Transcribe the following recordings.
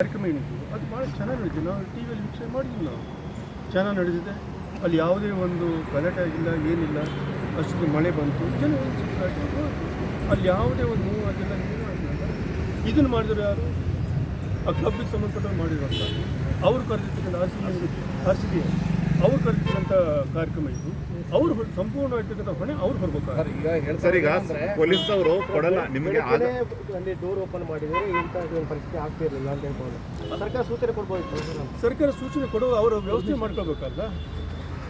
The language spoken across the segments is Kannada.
ಕಾರ್ಯಕ್ರಮ ಏನಿತ್ತು ಅದು ಭಾಳ ಚೆನ್ನಾಗಿ ನಡೀತಿದೆ. ನಾವು ಟಿ ವಿಯಲ್ಲಿ ವೀಕ್ಷಣೆ ಮಾಡಿದ್ವಿ ನಾವು. ಚೆನ್ನಾಗಿ ನಡೆದಿದೆ ಅಲ್ಲಿ ಯಾವುದೇ ಒಂದು ಗಲಾಟೆ ಆಗಿಲ್ಲ, ಏನಿಲ್ಲ ಅಷ್ಟು ಮಳೆ ಬಂತು, ಜನ ಅಲ್ಲಿ ಯಾವುದೇ ಒಂದು ನೋವು ಆಗಿಲ್ಲ ಇದನ್ನು ಮಾಡಿದ್ರು ಯಾರು? ಆ ಕ್ಲಬ್ಗೆ ಸಂಬಂಧಪಟ್ಟವ್ರು ಮಾಡಿರೋಲ್ಲ. ಅವರು ಕರೆದಿರ್ತಕ್ಕಂಥ R C B R C B ಅವ್ರು ಕರೆದಿರ್ತಕ್ಕಂಥ ಕಾರ್ಯಕ್ರಮ ಇದು. ಅವ್ರು ಸಂಪೂರ್ಣವಾಗಿರ್ತಕ್ಕಂಥ ಹೊಣೆ ಅವ್ರು ಬರ್ಬೇಕಾದ್ರೆ ಈಗ ಹೇಳ್ತಾರೆ ಸರ್ ಈಗ ಪೊಲೀಸ್ ಅವರು ಕೊಡಲ್ಲ ನಿಮಗೆ ಅಲ್ಲಿ ಡೋರ್ ಓಪನ್ ಮಾಡಿದರೆ ಇಂಥ ಪರಿಸ್ಥಿತಿ ಆಗ್ತಿರಲಿಲ್ಲ ಅಂತ ಹೇಳ್ಬೋದು. ಸರ್ಕಾರ ಸೂಚನೆ ಕೊಡ್ಬೋದು ಸರ್ಕಾರ ಸೂಚನೆ ಕೊಡೋ ಅವರು ವ್ಯವಸ್ಥೆ ಮಾಡ್ಕೋಬೇಕಲ್ಲ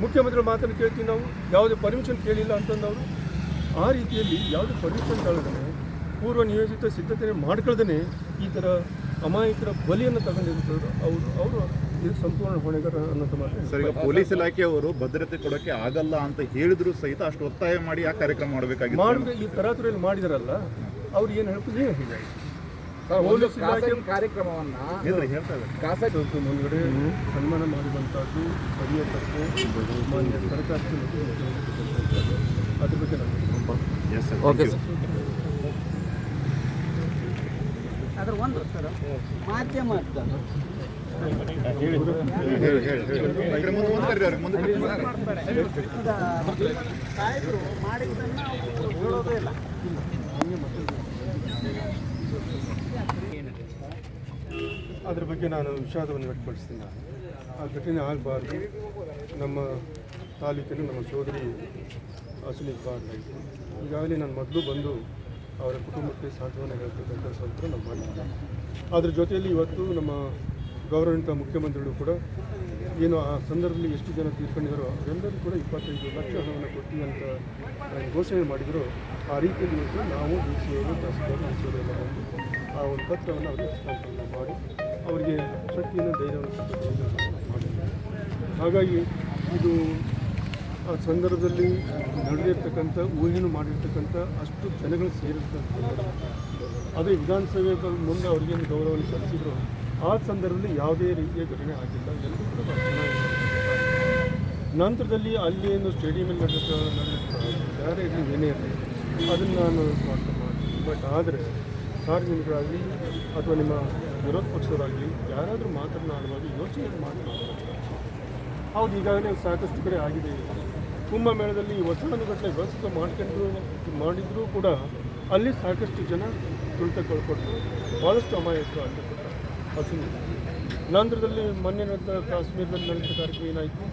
ಮುಖ್ಯಮಂತ್ರಿ ಮಾತನ್ನು ಕೇಳ್ತೀವಿ ನಾವು ಯಾವುದೇ ಪರ್ಮಿಷನ್ ಕೇಳಿಲ್ಲ ಅಂತಂದವರು ಆ ರೀತಿಯಲ್ಲಿ ಯಾವುದೇ ಪರ್ಮಿಷನ್ ತಗೊಳ್ದೇ ಪೂರ್ವ ನಿಯೋಜಿತ ಸಿದ್ಧತೆ ಮಾಡ್ಕೊಳ್ದೇ ಈ ಥರ ಅಮಾಯಕರ ಬಲಿಯನ್ನು ತಗೊಂಡಿರ್ತಾರೆ ಅವರು ಅವರು ಇದಕ್ಕೆ ಸಂಪೂರ್ಣ ಹೊಣೆಗಾರ ಅನ್ನೋದು ಮಾತು ಸರ್ ಈಗ ಪೊಲೀಸ್ ಇಲಾಖೆಯವರು ಭದ್ರತೆ ಕೊಡಕ್ಕೆ ಆಗಲ್ಲ ಅಂತ ಹೇಳಿದ್ರು ಸಹಿತ ಅಷ್ಟು ಒತ್ತಾಯ ಮಾಡಿ ಆ ಕಾರ್ಯಕ್ರಮ ಮಾಡಬೇಕಾಗಿತ್ತು. ಮಾಡಿದ್ರೆ ಈ ತರಾತುರಿಯಲ್ಲಿ ಮಾಡಿದಾರಲ್ಲ ಅವ್ರು ಏನು ಹೇಳ್ತೀವಿ ನೀವೇ ಹೀಗೆ ಪೊಲೀಸ್ ಇಲಾಖೆ ಕಾರ್ಯಕ್ರಮವನ್ನ ಖಾಸಗಿ ಮುಂದ್ಗಡೆ ಸನ್ಮಾನ ಮಾಡಿದಂಥದ್ದು ಸರಿಯ ತಪ್ಪು ಮಾನ್ಯ ಸರ್ಕಾರಕ್ಕೆ ಮುಖ್ಯಮಂತ್ರಿ ಅದ್ರ ಬಗ್ಗೆ ನಾನು ಎಸ್ ಸರ್ ಓಕೆ ಅದ್ರ ಒಂದು ಮಾಧ್ಯಮ ಅಂತ ಅದ್ರ ಬಗ್ಗೆ ನಾನು ವಿಷಾದವನ್ನು ವ್ಯಕ್ತಪಡಿಸ್ತೀನಿ. ಆ ಘಟನೆ ಆಗಬಾರ್ದು. ನಮ್ಮ ತಾಲೂಕಿನ ನಮ್ಮ ಸೋದರಿ ಅಸಲಿಗಬಾರ್ದಾಯಿತು ಈಗಾಗಲೇ ನಾನು ಮೊದಲು ಬಂದು ಅವರ ಕುಟುಂಬಕ್ಕೆ ಸಾಂತ್ವನ ಹೇಳ್ತಕ್ಕಂಥ ಸ್ವಲ್ಪ ನಾವು ಮಾಡಿದ್ದೆ ಅದ್ರ ಜೊತೆಯಲ್ಲಿ ಇವತ್ತು ನಮ್ಮ ಗೌರವಾನ್ವಿತ ಮುಖ್ಯಮಂತ್ರಿಗಳು ಕೂಡ ಏನು ಆ ಸಂದರ್ಭದಲ್ಲಿ ಎಷ್ಟು ಜನ ತೀರ್ಕೊಂಡಿದ್ದಾರೋ ಅವರೆಲ್ಲರೂ ಕೂಡ ಇಪ್ಪತ್ತೈದು ಲಕ್ಷ ಹಣವನ್ನು ಕೊಡ್ತೀವಿ ಅಂತ ಘೋಷಣೆ ಮಾಡಿದರು. ಆ ರೀತಿಯಲ್ಲಿ ನಾವು ಡಿ ಸಿ ಆ ಒಂದು ಪತ್ರವನ್ನು ಅವರಿಗೆ ಹಸ್ತಾಂತರಣ ಮಾಡಿ, ಅವರಿಗೆ ಶಕ್ತಿಯನ್ನು, ಧೈರ್ಯವನ್ನು ಮಾಡಿದ್ದಾರೆ ಹಾಗಾಗಿ ಇದು ಆ ಸಂದರ್ಭದಲ್ಲಿ ನಡೆದಿರ್ತಕ್ಕಂಥ, ಊಹೆಯನ್ನು ಮಾಡಿರ್ತಕ್ಕಂಥ ಅಷ್ಟು ಜನಗಳು ಸೇರಿರ್ತಕ್ಕಂಥ ಅದೇ ವಿಧಾನಸಭೆ ಮುಂದೆ ಅವರಿಗೆ ಒಂದು ಗೌರವವನ್ನು ಸಲ್ಲಿಸಿದ್ರು ಆ ಸಂದರ್ಭದಲ್ಲಿ ಯಾವುದೇ ರೀತಿಯ ಘಟನೆ ಆಗಿಲ್ಲ. ಎಲ್ಲರೂ ಕೂಡ. ನಂತರದಲ್ಲಿ ಅಲ್ಲಿ ಏನು ಸ್ಟೇಡಿಯಮಲ್ಲಿ ನಡೆದ ಬೇರೆ ಇದು ಏನೇ ಇರಲಿ, ಅದನ್ನು ನಾನು ಸ್ವಾಗತ ಮಾಡ್ತೀನಿ. ಬಟ್ ಆದರೆ, ಸಾರ್ವಜನಿಕರಾಗಲಿ ಅಥವಾ ನಿಮ್ಮ ವಿರೋಧ ಪಕ್ಷದವರಾಗಲಿ, ಯಾರಾದರೂ ಮಾತನಾಡುವಾಗ ಯೋಚನೆ ಮಾಡಿ ಹೌದು, ಈಗಾಗಲೇ ಸಾಕಷ್ಟು ಕಡೆ ಆಗಿದೆ. ಕುಂಭಮೇಳದಲ್ಲಿ ವರ್ಷಾನುಗಟ್ಟಲೆ ವ್ಯವಸ್ಥೆ ಮಾಡ್ಕೊಂಡು ಮಾಡಿದರೂ ಕೂಡ ಅಲ್ಲಿ ಸಾಕಷ್ಟು ಜನ ತುಳಿತ ಕಳ್ಕೊಟ್ಟು ಭಾಳಷ್ಟು ಅಮಾಯಕರು ಆಗಿರ್ತಾರೆ ಹಸು ನಂತರದಲ್ಲಿ ಮೊನ್ನೆ ನಡೆದ ಕಾಶ್ಮೀರದಲ್ಲಿ ನಡೆದ ಕಾರ್ಯಕ್ರಮ ಏನಾಯಿತು?